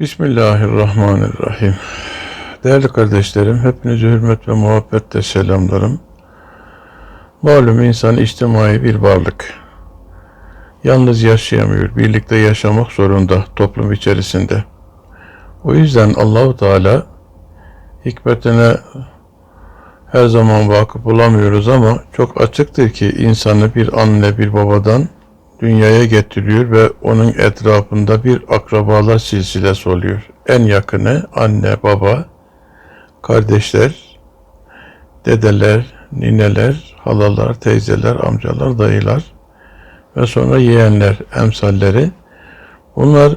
Bismillahirrahmanirrahim. Değerli kardeşlerim, hepinize hürmet ve muhabbetle selamlarım. Malum insan içtimai bir varlık. Yalnız yaşayamıyor, birlikte yaşamak zorunda toplum içerisinde. O yüzden Allahu Teala hikmetine her zaman vakıf olamıyoruz ama çok açıktır ki insanı bir anne bir babadan dünyaya getiriyor ve onun etrafında bir akrabalar silsilesi oluyor. En yakını anne, baba, kardeşler, dedeler, nineler, halalar, teyzeler, amcalar, dayılar ve sonra yeğenler, emsalleri. Bunlar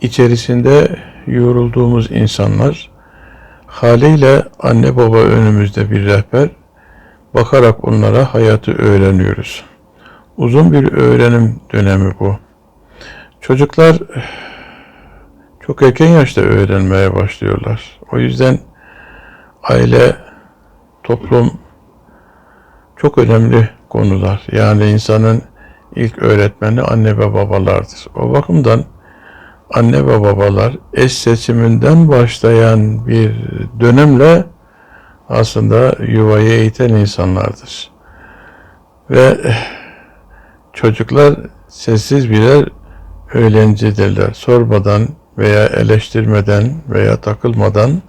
içerisinde yorulduğumuz insanlar. Haliyle anne baba önümüzde bir rehber. Bakarak onlara hayatı öğreniyoruz. Uzun bir öğrenim dönemi bu. Çocuklar çok erken yaşta öğrenmeye başlıyorlar. O yüzden aile, toplum çok önemli konular. Yani insanın ilk öğretmeni anne ve babalardır. O bakımdan anne ve babalar eş seçiminden başlayan bir dönemle aslında yuvayı eğiten insanlardır. Ve çocuklar sessiz birer öğrencidirler. Sormadan veya eleştirmeden veya takılmadan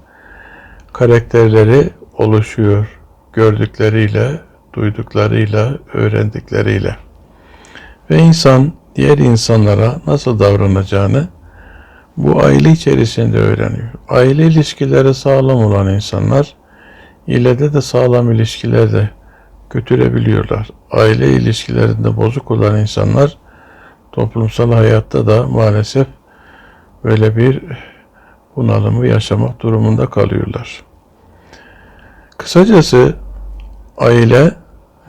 karakterleri oluşuyor gördükleriyle, duyduklarıyla, öğrendikleriyle. Ve insan diğer insanlara nasıl davranacağını bu aile içerisinde öğreniyor. Aile ilişkileri sağlam olan insanlar ilede de sağlam ilişkiler de götürebiliyorlar. Aile ilişkilerinde bozuk olan insanlar toplumsal hayatta da maalesef böyle bir bunalımı yaşamak durumunda kalıyorlar. Kısacası aile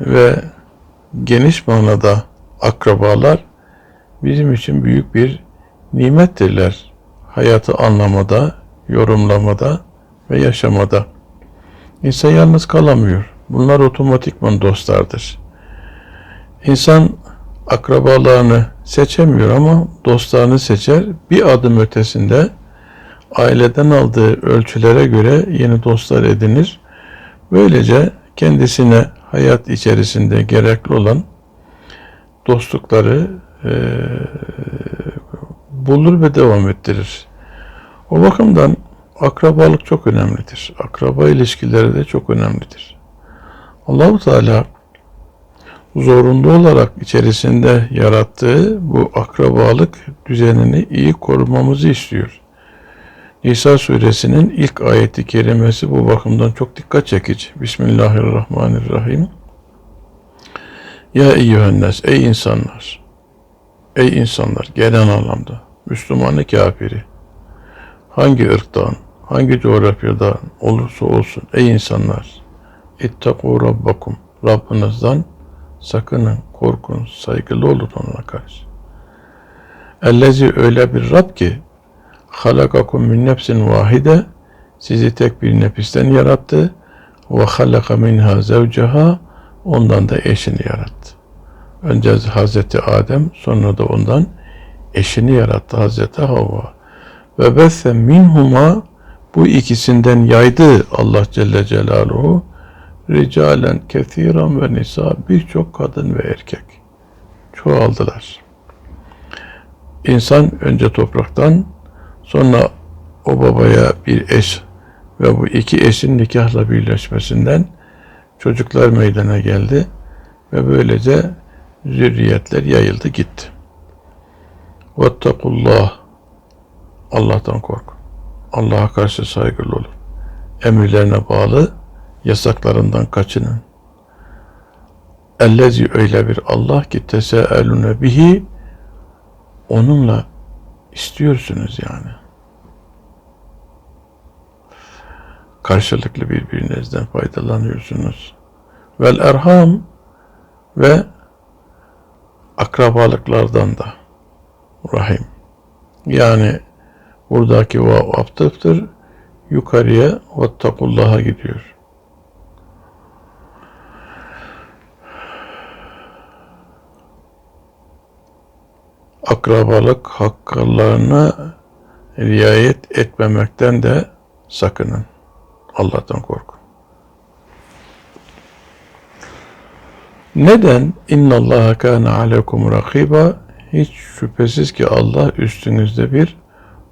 ve geniş manada akrabalar bizim için büyük bir nimettirler. Hayatı anlamada, yorumlamada ve yaşamada. İnsan yalnız kalamıyor. Bunlar otomatikman dostlardır. İnsan akrabalarını seçemiyor ama dostlarını seçer. Bir adım ötesinde aileden aldığı ölçülere göre yeni dostlar edinir. Böylece kendisine hayat içerisinde gerekli olan dostlukları e, bulur ve devam ettirir. O bakımdan akrabalık çok önemlidir. Akraba ilişkileri de çok önemlidir. Allahu Teala zorunlu olarak içerisinde yarattığı bu akrabalık düzenini iyi korumamızı istiyor. Nisa suresinin ilk ayeti kerimesi bu bakımdan çok dikkat çekici. Bismillahirrahmanirrahim. Ya eyyühennes, ey insanlar, ey insanlar, gelen anlamda, Müslümanı kafiri, hangi ırktan, hangi coğrafyadan olursa olsun, ey insanlar, ittaku rabbakum, Rabbinizden sakının, korkun, saygılı olun ona karşı. Ellezi öyle bir Rab ki, halakakum min nefsin vahide, sizi tek bir nefisten yarattı, ve halaka minha zevceha, ondan da eşini yarattı. Önce Hazreti Adem, sonra da ondan eşini yarattı Hazreti Havva. Ve besse minhuma bu ikisinden yaydı Allah Celle Celaluhu ricalen kethiran ve nisa birçok kadın ve erkek çoğaldılar. İnsan önce topraktan sonra o babaya bir eş ve bu iki eşin nikahla birleşmesinden çocuklar meydana geldi ve böylece zürriyetler yayıldı gitti. Vettakullah Allah'tan kork. Allah'a karşı saygılı olun. Emirlerine bağlı, yasaklarından kaçının. Ellezi öyle bir Allah ki teseelune bihi onunla istiyorsunuz yani. Karşılıklı birbirinizden faydalanıyorsunuz. Vel erham ve akrabalıklardan da rahim. Yani buradaki vav aptıftır. Yukarıya vattakullah'a gidiyor. Akrabalık haklarına riayet etmemekten de sakının. Allah'tan korkun. Neden? İnna Allaha kana alekum rakiba. Hiç şüphesiz ki Allah üstünüzde bir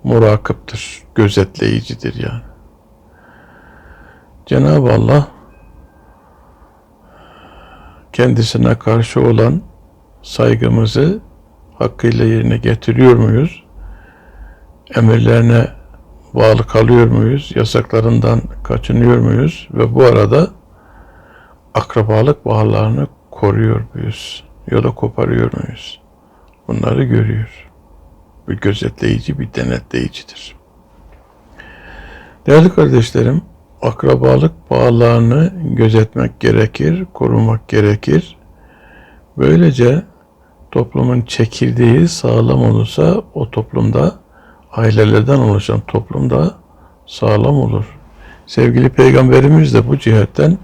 murakıptır, gözetleyicidir yani. Cenab-ı Allah kendisine karşı olan saygımızı hakkıyla yerine getiriyor muyuz? Emirlerine bağlı kalıyor muyuz? Yasaklarından kaçınıyor muyuz? Ve bu arada akrabalık bağlarını koruyor muyuz? Ya koparıyor muyuz? Bunları görüyor. Bir gözetleyici, bir denetleyicidir. Değerli kardeşlerim, akrabalık bağlarını gözetmek gerekir, korumak gerekir. Böylece toplumun çekirdeği sağlam olursa o toplumda ailelerden oluşan toplumda sağlam olur. Sevgili Peygamberimiz de bu cihetten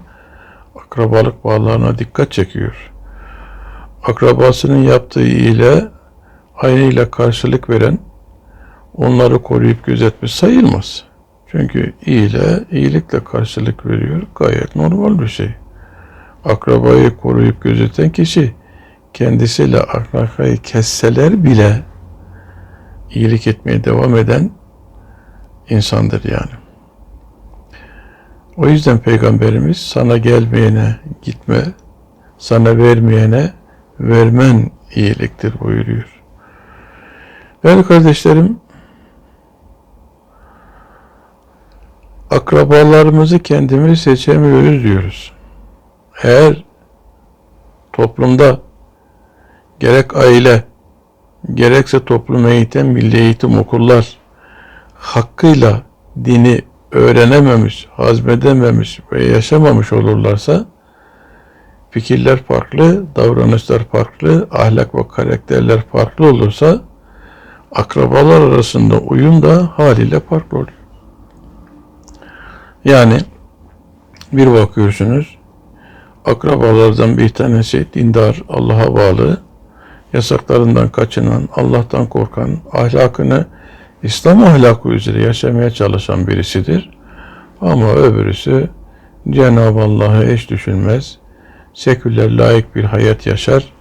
akrabalık bağlarına dikkat çekiyor. Akrabasının yaptığı ile aynıyla karşılık veren onları koruyup gözetmiş sayılmaz. Çünkü iyile iyilikle karşılık veriyor. Gayet normal bir şey. Akrabayı koruyup gözeten kişi kendisiyle akrabayı kesseler bile iyilik etmeye devam eden insandır yani. O yüzden Peygamberimiz sana gelmeyene gitme, sana vermeyene vermen iyiliktir buyuruyor. Değerli kardeşlerim, akrabalarımızı kendimiz seçemiyoruz diyoruz. Eğer toplumda gerek aile, gerekse toplum eğitim, milli eğitim okullar hakkıyla dini öğrenememiş, hazmedememiş ve yaşamamış olurlarsa fikirler farklı, davranışlar farklı, ahlak ve karakterler farklı olursa akrabalar arasında uyum da haliyle farklı oluyor. Yani bir bakıyorsunuz akrabalardan bir tanesi dindar, Allah'a bağlı, yasaklarından kaçınan, Allah'tan korkan, ahlakını İslam ahlakı üzere yaşamaya çalışan birisidir. Ama öbürüsü Cenab-ı Allah'ı eş düşünmez, seküler layık bir hayat yaşar,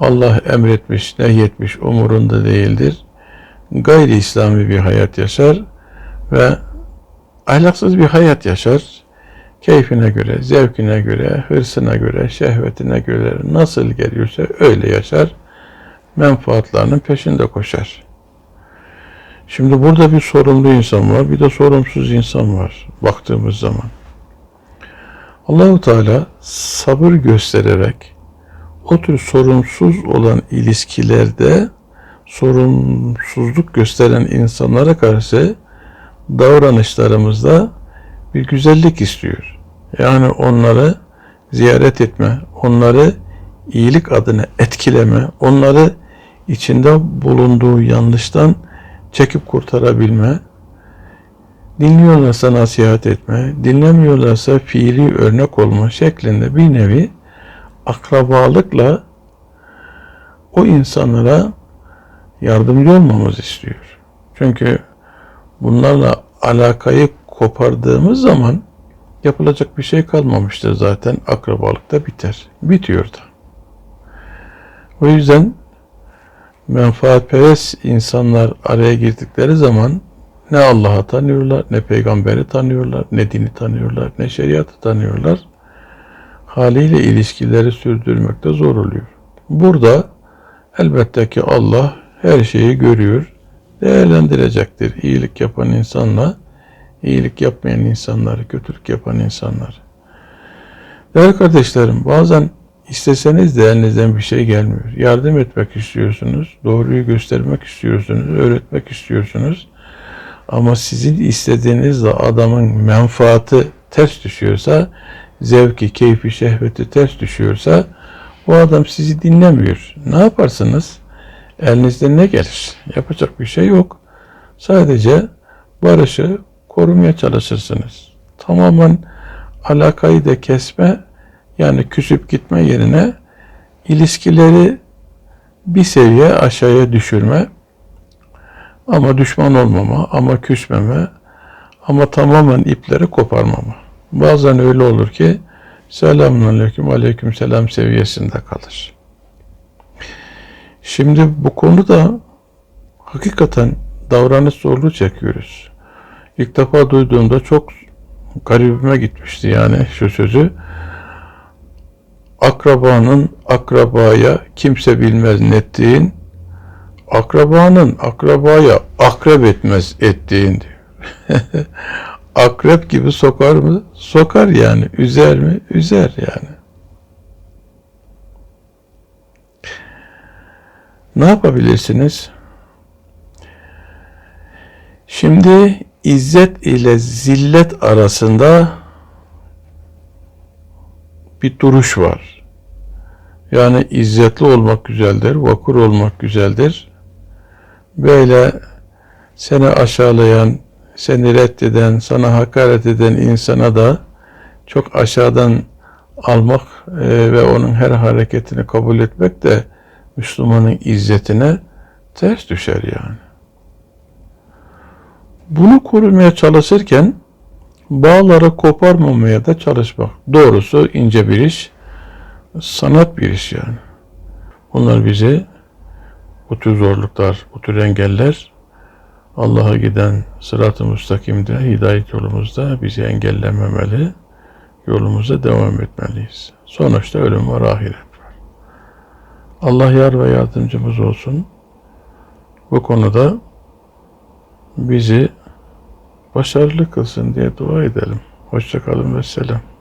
Allah emretmiş, nehyetmiş umurunda değildir. Gayri İslami bir hayat yaşar ve ahlaksız bir hayat yaşar. Keyfine göre, zevkine göre, hırsına göre, şehvetine göre nasıl geliyorsa öyle yaşar. Menfaatlarının peşinde koşar. Şimdi burada bir sorumlu insan var, bir de sorumsuz insan var baktığımız zaman. Allahu Teala sabır göstererek o tür sorumsuz olan ilişkilerde sorumsuzluk gösteren insanlara karşı davranışlarımızda bir güzellik istiyor. Yani onları ziyaret etme, onları iyilik adına etkileme, onları içinde bulunduğu yanlıştan çekip kurtarabilme, dinliyorlarsa nasihat etme, dinlemiyorlarsa fiili örnek olma şeklinde bir nevi akrabalıkla o insanlara yardımcı olmamız istiyor. Çünkü bunlarla alakayı kopardığımız zaman yapılacak bir şey kalmamıştır zaten. Akrabalık da biter. Bitiyor da. O yüzden menfaatperest insanlar araya girdikleri zaman ne Allah'ı tanıyorlar, ne peygamberi tanıyorlar, ne dini tanıyorlar, ne şeriatı tanıyorlar. Haliyle ilişkileri sürdürmekte zor oluyor. Burada elbette ki Allah her şeyi görüyor, değerlendirecektir. İyilik yapan insanla iyilik yapmayan insanları, kötülük yapan insanları. Değerli kardeşlerim, bazen isteseniz de elinizden bir şey gelmiyor. Yardım etmek istiyorsunuz, doğruyu göstermek istiyorsunuz, öğretmek istiyorsunuz. Ama sizin istediğinizle adamın menfaati ters düşüyorsa, zevki, keyfi, şehveti ters düşüyorsa, o adam sizi dinlemiyor. Ne yaparsınız? Elinizde ne gelir? Yapacak bir şey yok. Sadece barışı korumaya çalışırsınız. Tamamen alakayı da kesme, yani küsüp gitme yerine ilişkileri bir seviye aşağıya düşürme Ama düşman olmama, ama küsmeme, ama tamamen ipleri koparmama. Bazen öyle olur ki selamun aleyküm, aleyküm selam seviyesinde kalır. Şimdi bu konuda hakikaten davranış zorluğu çekiyoruz. İlk defa duyduğumda çok garibime gitmişti yani şu sözü. Akrabanın akrabaya kimse bilmez nettiğin, akrabanın akrabaya akrep etmez ettiğin diyor. Akrep gibi sokar mı? Sokar yani. Üzer mi? Üzer yani. Ne yapabilirsiniz? Şimdi izzet ile zillet arasında bir duruş var. Yani izzetli olmak güzeldir, vakur olmak güzeldir. Böyle seni aşağılayan, seni reddeden, sana hakaret eden insana da çok aşağıdan almak e, ve onun her hareketini kabul etmek de Müslümanın izzetine ters düşer yani. Bunu korumaya çalışırken bağları koparmamaya da çalışmak. Doğrusu ince bir iş, sanat bir iş yani. Bunlar bizi bu tür zorluklar, bu tür engeller Allah'a giden sırat-ı müstakimde, hidayet yolumuzda bizi engellememeli, yolumuza devam etmeliyiz. Sonuçta ölüm var, ahiret var. Allah yar ve yardımcımız olsun. Bu konuda bizi başarılı kılsın diye dua edelim. Hoşçakalın ve selam.